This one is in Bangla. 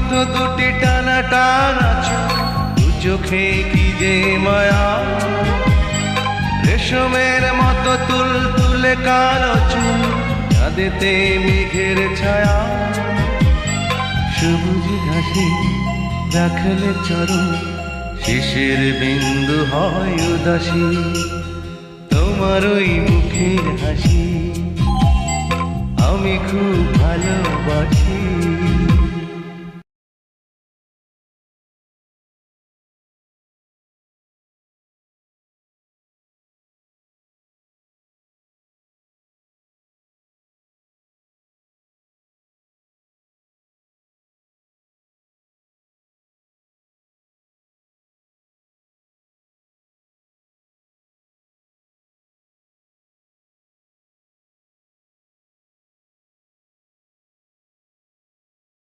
মতো দুটি টানা টানা চোখ দু চোখে কি যে মায়া। রেশমের মতো তুল তুলে কালো চুল মেঘের ছায়া। সবুজ ঘাসে রাখলে চরণ শিশির বিন্দু হয় উদাসী। তোমার ওই মুখের হাসি, আমি খুব ভালোবাসি।